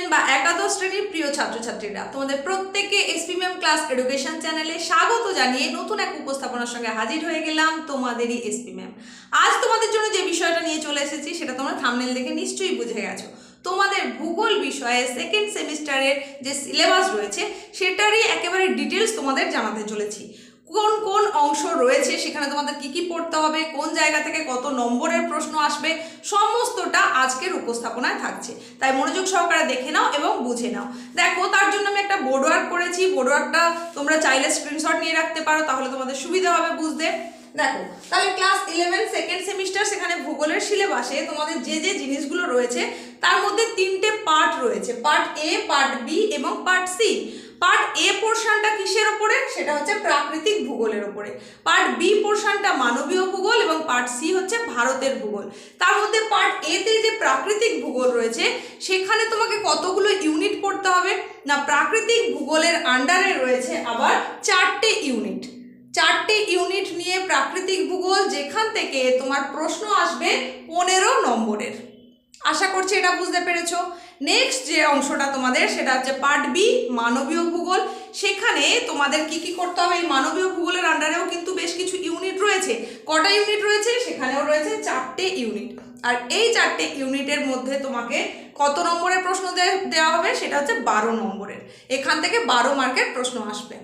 Seven বা একাদশ শ্রেণির প্রিয় ছাত্রছাত্রীরা, তোমাদের প্রত্যেককে এসপিএম ক্লাস এডুকেশন চ্যানেলে স্বাগত জানিয়ে নতুন এক উপস্থাপনার সঙ্গে হাজির হয়ে গেলাম তোমাদেরই এসপি ম্যাম। আজ তোমাদের জন্য যে বিষয়টা নিয়ে চলে এসেছি, সেটা তোমরা থামনেল দেখে নিশ্চয়ই বুঝে গেছো। তোমাদের ভূগোল বিষয়ে সেকেন্ড সেমিস্টারের যে সিলেবাস রয়েছে, সেটারই একেবারে ডিটেলস তোমাদের জানাতে চলেছি। কোন কোন অংশ রয়েছে? সেখানে তোমাদের কি কি পড়তে হবে? কোন জায়গা থেকে কত নম্বরের প্রশ্ন আসবে? সমস্তটা আজকের উপস্থাপনায় থাকছে। তাই মনোযোগ সহকারে দেখে নাও এবং বুঝে নাও। দেখো, তার জন্য আমি একটা বোর্ড ওয়ার্ক করেছি। বোর্ড ওয়ার্কটা তোমরা চাইলে স্ক্রিনশট নিয়ে রাখতে পারো, তাহলে তোমাদের সুবিধা হবে বুঝতে। দেখো, তাহলে ক্লাস ইলেভেন সেকেন্ড সেমিস্টার সেখানে ভূগোলের সিলেবাসে তোমাদের যে যে জিনিসগুলো রয়েছে, তার মধ্যে তিনটে পার্ট রয়েছে। পার্ট এ পার্ট বি এবং পার্ট সি পার্ট এ পোর্শনটা কিসের ওপরে? সেটা হচ্ছে প্রাকৃতিক ভূগোলের ওপরে। পার্ট বি পোর্শনটা মানবীয় ভূগোল এবং পার্ট সি হচ্ছে ভারতের ভূগোল। তার মধ্যে পার্ট এতে যে প্রাকৃতিক ভূগোল রয়েছে, সেখানে তোমাকে কতগুলো ইউনিট পড়তে হবে? না, প্রাকৃতিক ভূগোলের আন্ডারে রয়েছে আবার চারটে ইউনিট চারটে ইউনিট নিয়ে প্রাকৃতিক ভূগোল, যেখান থেকে তোমার প্রশ্ন আসবে পনেরো নম্বরের। আশা করছি এটা বুঝতে পেরেছ। নেক্সট যে অংশটা তোমাদের, সেটা হচ্ছে পার্ট বি মানবীয় ভূগোল। সেখানে তোমাদের কি কি করতে হবে? এই মানবীয় ভূগোলের আন্ডারেও কিন্তু বেশ কিছু ইউনিট রয়েছে। কটা ইউনিট রয়েছে? সেখানেও রয়েছে চারটে ইউনিট আর এই চারটে ইউনিটের মধ্যে তোমাকে কত নম্বরের প্রশ্ন দেওয়া হবে? সেটা হচ্ছে বারো নম্বরের। এখান থেকে বারো মার্কের প্রশ্ন আসবে।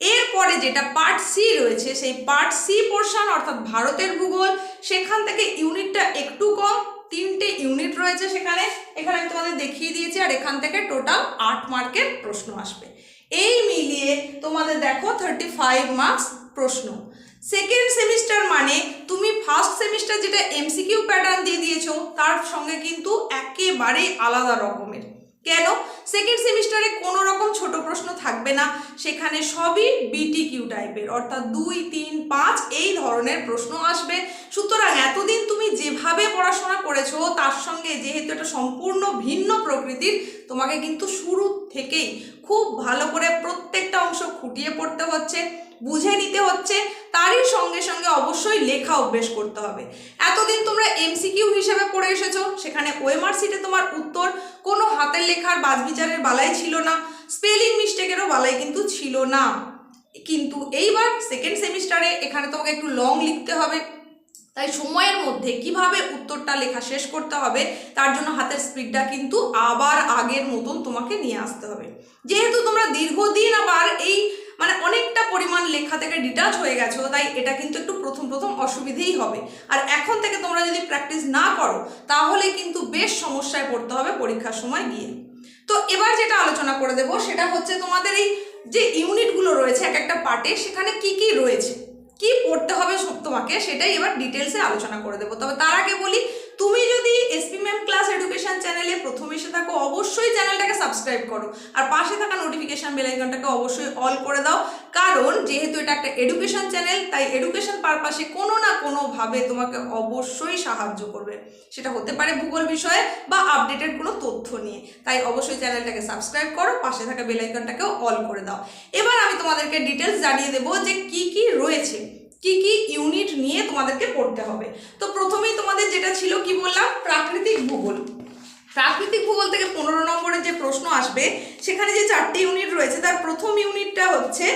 এরপরে যেটা পার্ট সি রয়েছে, সেই পার্ট সি পোর্শন অর্থাৎ ভারতের ভূগোল, সেখান থেকে ইউনিটটা একটু কম তিনটে ইউনিট রয়েছে সেখানে। এখানে আমি তোমাদের দেখিয়ে দিয়েছি আর এখান থেকে টোটাল আট মার্কের প্রশ্ন আসবে। এই মিলিয়ে তোমাদের দেখো থার্টি ফাইভ মার্কস প্রশ্ন। সেকেন্ড সেমিস্টার মানে তুমি ফার্স্ট সেমিস্টার যেটা এমসিকিউ প্যাটার্ন দিয়ে দিয়েছ, তার সঙ্গে কিন্তু একেবারেই আলাদা রকমের। কেন? সেকেন্ড সেমিস্টারে কোনো রকম ছোট প্রশ্ন থাকবে না। সেখানে সবই বিটি কিউ টাইপের অর্থাৎ দুই, তিন, পাঁচ, এই ধরনের প্রশ্ন আসবে। সুতরাং এতদিন তুমি যেভাবে পড়াশোনা করেছ, তার সঙ্গে যেহেতু এটা সম্পূর্ণ ভিন্ন প্রকৃতির, তোমাকে কিন্তু শুরু থেকেই খুব ভালো করে প্রত্যেকটা অংশ খুঁটিয়ে পড়তে হচ্ছে। বুঝে নিতে হচ্ছে, তারই সঙ্গে সঙ্গে অবশ্যই লেখা অভ্যেস করতে হবে। এতদিন তোমরা এমসিকিউ হিসেবে পড়ে এসেছ, সেখানে ওএমআর সিটে তোমার উত্তর কোনো হাতের লেখার বাজবিচারের বালাই ছিল না, স্পেলিং মিস্টেকেরও বালাই কিন্তু ছিল না। কিন্তু এইবার সেকেন্ড সেমিস্টারে এখানে তোমাকে একটু লং লিখতে হবে। তাই সময়ের মধ্যে কীভাবে উত্তরটা লেখা শেষ করতে হবে, তার জন্য হাতের স্পিডটা কিন্তু আবার আগের মতন তোমাকে নিয়ে আসতে হবে। যেহেতু তোমরা দীর্ঘদিন আবার এই মানে অনেকটা পরিমাণ লেখা থেকে ডিটাচ হয়ে গেছো, তাই এটা কিন্তু একটু প্রথম প্রথম অসুবিধেই হবে। আর এখন থেকে তোমরা যদি প্র্যাকটিস না করো, তাহলে কিন্তু বেশ সমস্যায় পড়তে হবে পরীক্ষার সময় গিয়ে। তো এবার যেটা আলোচনা করে দেবো, সেটা হচ্ছে তোমাদের এই যে ইউনিটগুলো রয়েছে, এক একটা পার্টে সেখানে কি কি রয়েছে? কি পড়তে হবে তোমাকে সেটাই এবার ডিটেলসে আলোচনা করে দেবো। তবে তার আগে বলি তুমি যদি এসপি ম্যাম ক্লাস এডুকেশন চ্যানেলে প্রথম এসে থাকো, অবশ্যই চ্যানেলটাকে সাবস্ক্রাইব করো। আর পাশে থাকা নোটিফিকেশন বেলাইকনটাকে অবশ্যই অল করে দাও। কারণ, যেহেতু এটা একটা এডুকেশন চ্যানেল তাই এডুকেশন পারপাসে কোনো না কোনোভাবে তোমাকে অবশ্যই সাহায্য করবে। সেটা হতে পারে ভূগোল বিষয়ে বা আপডেটেড কোনো তথ্য নিয়ে। তাই অবশ্যই চ্যানেলটাকে সাবস্ক্রাইব করো, পাশে থাকা বেলাইকনটাকেও অল করে দাও। এবার আমি তোমাদেরকে ডিটেলস জানিয়ে দেবো যে কি কি রয়েছে, কি কি ইউনিট নিয়ে তোমাদেরকে পড়তে হবে। তো প্রথমেই যেটা ছিল কি বললাম? প্রাকৃতিক ভূগোল। প্রাকৃতিক ভূগোল থেকে পনেরো নম্বরের যে প্রশ্ন আসবে, সেখানে যে চারটি ইউনিট রয়েছে, তার প্রথম ইউনিটটা হচ্ছে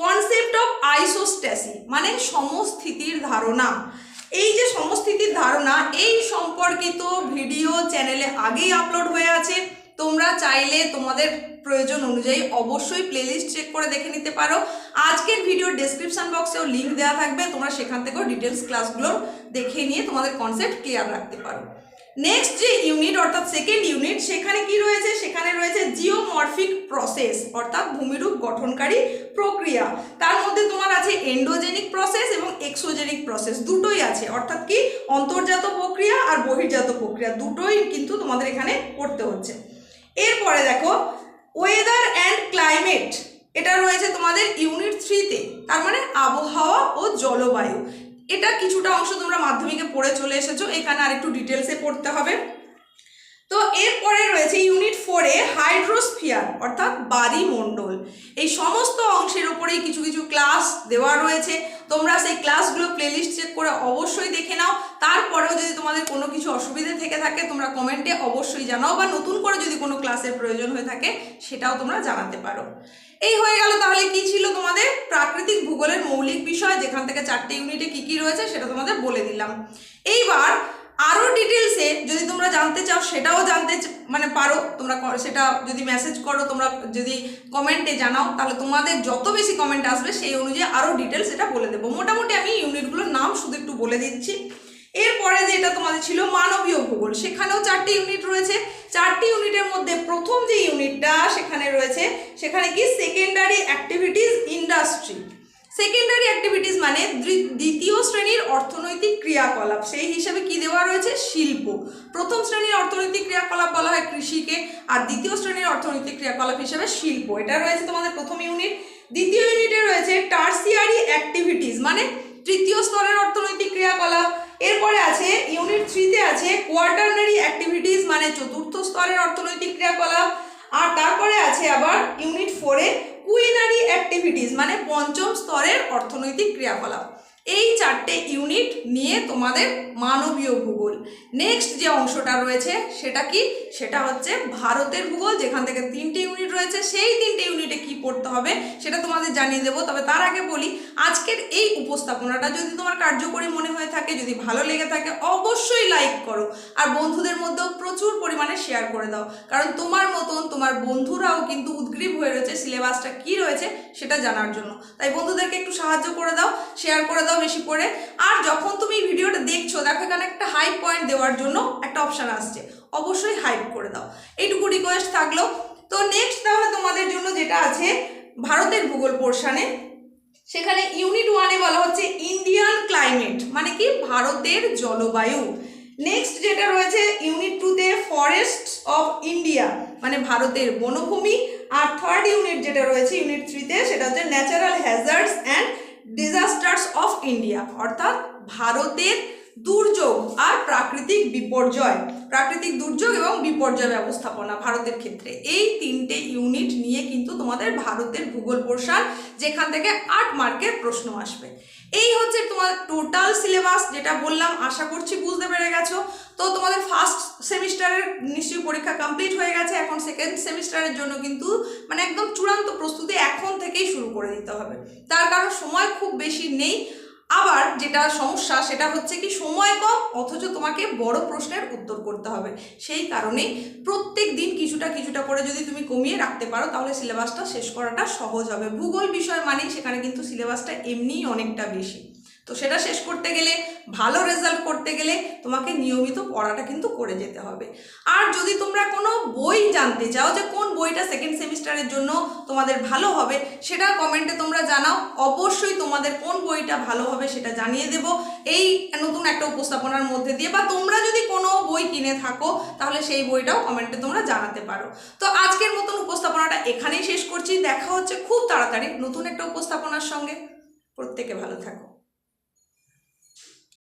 কনসেপ্ট অফ আইসোস্ট্যাসি মানে সমস্থিতির ধারণা। এই যে সমস্থিতির ধারণা, এই সম্পর্কিত ভিডিও চ্যানেলে আগেই আপলোড হয়ে আছে। তোমরা চাইলে তোমাদের প্রয়োজন অনুযায়ী অবশ্যই প্লেলিস্ট চেক করে দেখে নিতে পারো। আজকের ভিডিওর ডেসক্রিপশন বক্সেও লিঙ্ক দেওয়া থাকবে, তোমরা সেখান থেকেও ডিটেলস ক্লাসগুলো দেখে নিয়ে তোমাদের কনসেপ্ট ক্লিয়ার রাখতে পারো। নেক্সট যে ইউনিট অর্থাৎ সেকেন্ড ইউনিট সেখানে কি রয়েছে? সেখানে রয়েছে জিওমরফিক প্রসেস অর্থাৎ ভূমিরূপ গঠনকারী প্রক্রিয়া। তার মধ্যে তোমার আছে এন্ডোজেনিক প্রসেস এবং এক্সোজেনিক প্রসেস দুটোই আছে। অর্থাৎ কি? অন্তর্জাত প্রক্রিয়া আর বহির্জাত প্রক্রিয়া, দুটোই কিন্তু তোমাদের এখানে পড়তে হচ্ছে। এরপরে দেখো ওয়েদার অ্যান্ড ক্লাইমেট এটা রয়েছে তোমাদের ইউনিট থ্রিতে তার মানে আবহাওয়া ও জলবায়ু। এটা কিছুটা অংশ তোমরা মাধ্যমিকে পড়ে চলে এসেছ, এখানে আর একটু ডিটেলসে পড়তে হবে। তো এরপরে রয়েছে ইউনিট ফোরে হাইড্রোস্ফিয়ার অর্থাৎ বাড়ি মণ্ডল এই সমস্ত অংশের ওপরেই কিছু কিছু ক্লাস দেওয়া রয়েছে। তোমরা সেই ক্লাসগুলো প্লেলিস্ট চেক করে অবশ্যই দেখে নাও। তারপরেও যদি তোমাদের কোনো কিছু অসুবিধে থেকে থাকে, তোমরা কমেন্টে অবশ্যই জানাও বা নতুন করে যদি কোনো ক্লাসের প্রয়োজন হয়ে থাকে, সেটাও তোমরা জানাতে পারো। এই হয়ে গেল তাহলে কি ছিল তোমাদের? প্রাকৃতিক ভূগোলের মৌলিক বিষয়, যেখান থেকে চারটে ইউনিটে কি কি রয়েছে সেটা তোমাদের বলে দিলাম। এইবার আরও ডিটেলসে যদি তোমরা জানতে চাও, সেটাও জানতে মানে পারো। তোমরা সেটা যদি মেসেজ করো, তোমরা যদি কমেন্টে জানাও, তাহলে তোমাদের যত বেশি কমেন্ট আসবে, সেই অনুযায়ী আরও ডিটেলস এটা বলে দেবো। মোটামুটি আমি ইউনিটগুলোর নাম শুধু একটু বলে দিচ্ছি। এরপরে যেটা তোমাদের ছিল মানবীয় ভূগোল, সেখানেও চারটি ইউনিট রয়েছে। চারটি ইউনিটের মধ্যে প্রথম যে ইউনিটটা সেখানে রয়েছে, সেখানে কি secondary activities industry secondary activities মানে দ্বিতীয় শ্রেণির অর্থনৈতিক ক্রিয়াকলাপ। সেই হিসাবে কি দেওয়া রয়েছে? শিল্প। প্রথম শ্রেণির অর্থনৈতিক ক্রিয়াকলাপ বলা হয় কৃষিকে, আর দ্বিতীয় শ্রেণির অর্থনৈতিক ক্রিয়াকলাপ হিসাবে শিল্প। এটা রয়েছে তোমাদের প্রথম ইউনিট দ্বিতীয় ইউনিটে রয়েছে টার্সিয়ারি অ্যাক্টিভিটিস মানে তৃতীয় স্তরের অর্থনৈতিক ক্রিয়াকলাপ। এরপরে আছে ইউনিট থ্রিতে আছে কোয়ার্টারনারি অ্যাক্টিভিটিস মানে চতুর্থ স্তরের অর্থনৈতিক ক্রিয়াকলাপ। আর তারপরে আছে আবার ইউনিট ফোরে কুইনারি অ্যাক্টিভিটিস মানে পঞ্চম স্তরের অর্থনৈতিক ক্রিয়াকলাপ। এই চারটে ইউনিট নিয়ে তোমাদের মানবীয় ভূগোল। নেক্সট যে অংশটা রয়েছে, সেটা কি? সেটা হচ্ছে ভারতের ভূগোল, যেখান থেকে তিনটে ইউনিট রয়েছে, সেই তিনটে ইউনিটে কি পড়তে হবে, সেটা তোমাদের জানিয়ে দেবো। তবে তার আগে বলি, আজকের এই উপস্থাপনাটা যদি তোমার কার্যকরী মনে হয়ে থাকে, যদি ভালো লেগে থাকে, অবশ্যই লাইক করো। আর বন্ধুদের মধ্যেও প্রচুর পরিমাণে শেয়ার করে দাও। কারণ তোমার মতন তোমার বন্ধুরাও কিন্তু উদ্গ্রীব হয়ে রয়েছে সিলেবাসটা কি রয়েছে, সেটা জানার জন্য। তাই বন্ধুদেরকে একটু সাহায্য করে দাও শেয়ার করে দাও বেশি পড়ে আর যখন তুমি ভিডিওটা দেখছ, দেখো এখানে একটা হাই পয়েন্ট দেওয়ার জন্য একটা অপশান আসছে। অবশ্যই হাইপ করে দাও। এইটুকু রিকোয়েস্ট থাকল। তো নেক্সট তাহলে তোমাদের জন্য যেটা আছে, ভারতের ভূগোল পোর্শানে সেখানে ইউনিট ওয়ানে বলা হচ্ছে ইন্ডিয়ান ক্লাইমেট মানে কি? ভারতের জলবায়ু। নেক্সট যেটা রয়েছে ইউনিট টুতে ফরেস্ট অফ ইন্ডিয়া মানে ভারতের বনভূমি। আর থার্ড ইউনিট যেটা রয়েছে ইউনিট থ্রিতে সেটা হচ্ছে natural hazards and disasters of India অর্থাৎ ভারতের দুর্যোগ আর প্রাকৃতিক বিপর্যয়। প্রাকৃতিক দুর্যোগ এবং বিপর্যয় ব্যবস্থাপনা ভারতের ক্ষেত্রে। এই তিনটে ইউনিট নিয়ে কিন্তু তোমাদের ভারতের ভূগোল পোর্শন যেখান থেকে আট মার্কের প্রশ্ন আসবে। এই হচ্ছে তোমার টোটাল সিলেবাস যেটা বললাম, আশা করছি বুঝতে পেরে গেছো। তো তোমাদের ফার্স্ট সেমিস্টারের নিশ্চয়ই পরীক্ষা কমপ্লিট হয়ে গেছে, এখন সেকেন্ড সেমিস্টারের জন্য কিন্তু মানে একদম চূড়ান্ত প্রস্তুতি এখন থেকেই শুরু করে দিতে হবে। তার কারণ সময় খুব বেশি নেই। আবার যেটা সমস্যা, সেটা হচ্ছে কি সময় কম, অথচ তোমাকে বড় প্রশ্নের উত্তর করতে হবে। সেই কারণে প্রত্যেক দিন কিছুটা কিছুটা করে যদি তুমি কমিয়ে রাখতে পারো, তাহলে সিলেবাসটা শেষ করাটা সহজ হবে। ভূগোল বিষয় মানেই সেখানে কিন্তু সিলেবাসটা এমনিই অনেকটা বেশি। তো সেটা শেষ করতে গেলে, ভালো রেজাল্ট করতে গেলে তোমাকে নিয়মিত পড়াটা কিন্তু করে যেতে হবে। আর যদি তোমরা কোনো বই জানতে চাও যে কোন বইটা সেকেন্ড সেমিস্টারের জন্য তোমাদের ভালো হবে, সেটা কমেন্টে তোমরা জানাও। অবশ্যই তোমাদের কোন বইটা ভালো হবে সেটা জানিয়ে দেব। এই নতুন একটা উপস্থাপনার মধ্যে দিয়ে বা তোমরা যদি কোনো বই কিনে থাকো, তাহলে সেই বইটাও কমেন্টে তোমরা জানাতে পারো। তো আজকের মতন উপস্থাপনাটা এখানেই শেষ করছি। দেখা হচ্ছে খুব তাড়াতাড়ি নতুন একটা উপস্থাপনার সঙ্গে। প্রত্যেকে ভালো থাকো।